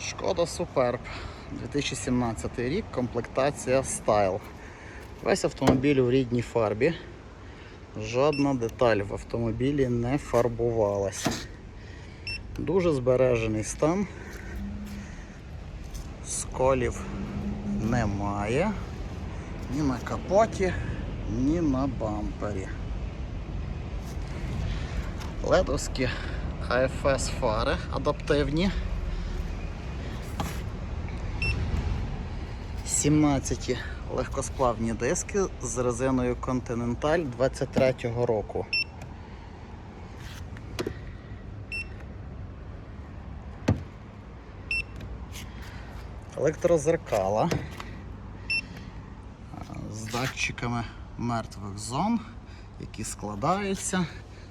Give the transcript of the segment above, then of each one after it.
Шкода Superb. 2017 рік, комплектація Style. Весь автомобіль у рідній фарбі. Жодна деталь в автомобілі не фарбувалася. Дуже збережений стан. Сколів немає. Ні на капоті, ні на бампері. Ледовські AFS фари адаптивні. 17 легкосплавні диски з резиною Continental 23-го року. Електрозеркала з датчиками мертвих зон, які складаються,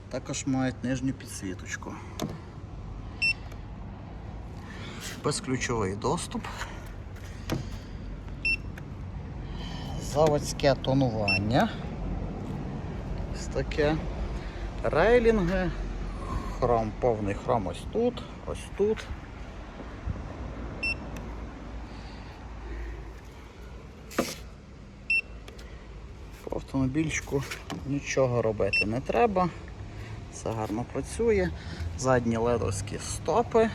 також мають нижню підсвіточку. Безключовий доступ. Заводське тонування. Ось таке. Рейлінги. Хром, повний хром ось тут, ось тут. По автомобільчику нічого робити не треба. Все гарно працює. Задні ледовські стопи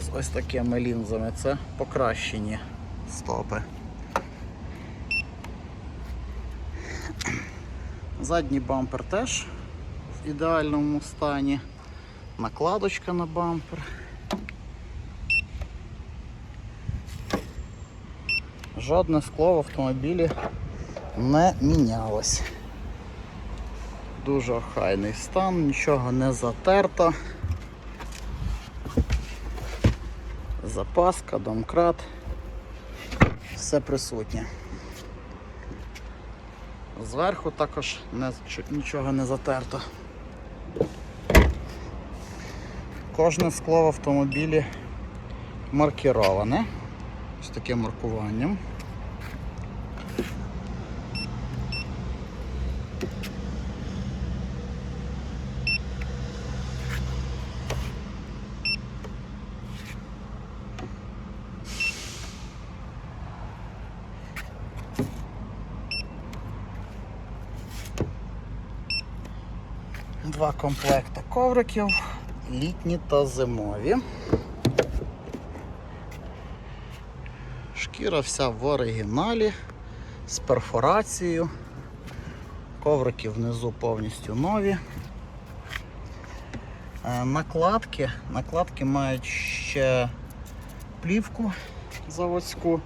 з ось такими лінзами. Це покращені стопи. Задній бампер теж в ідеальному стані. Накладочка на бампер. Жодне скло в автомобілі не мінялось. Дуже охайний стан, нічого не затерто. Запаска, домкрат. Все присутнє. Зверху також не, нічого не затерто. Кожне скло в автомобілі маркіроване з таким маркуванням. Два комплекти ковриків, літні та зимові. Шкіра вся в оригіналі з перфорацією. Коврики внизу повністю нові. Е, Накладки. Накладки мають ще плівку заводську.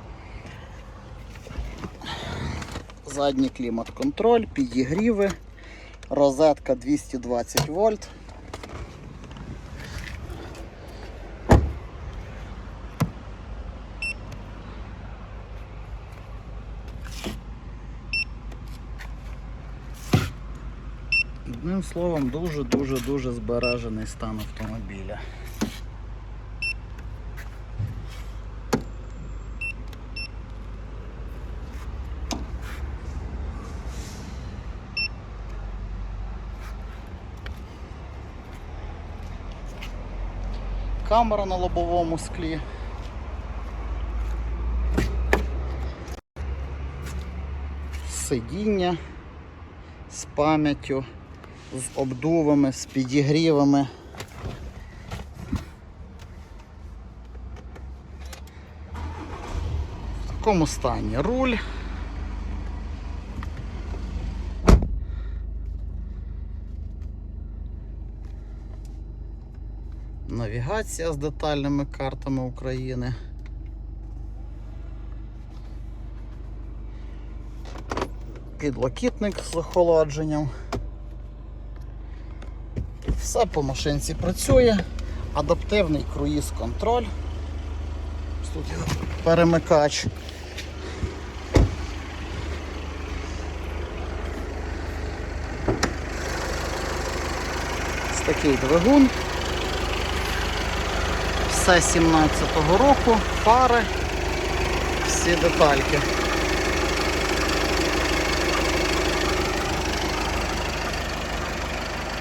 Задній клімат-контроль, підігріви, розетка 220 вольт. Одним словом, дуже-дуже-дуже збережений стан автомобіля. Камера на лобовому склі. Сидіння з пам'яттю, з обдувами, з підігрівами. В такому стані руль. Навігація з детальними картами України. Підлокітник з охолодженням. Все по машинці працює. Адаптивний круїз-контроль. Тут його перемикач. Такий двигун. Все 17-го року, фари, всі детальки.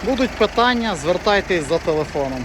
Будуть питання, звертайтесь за телефоном.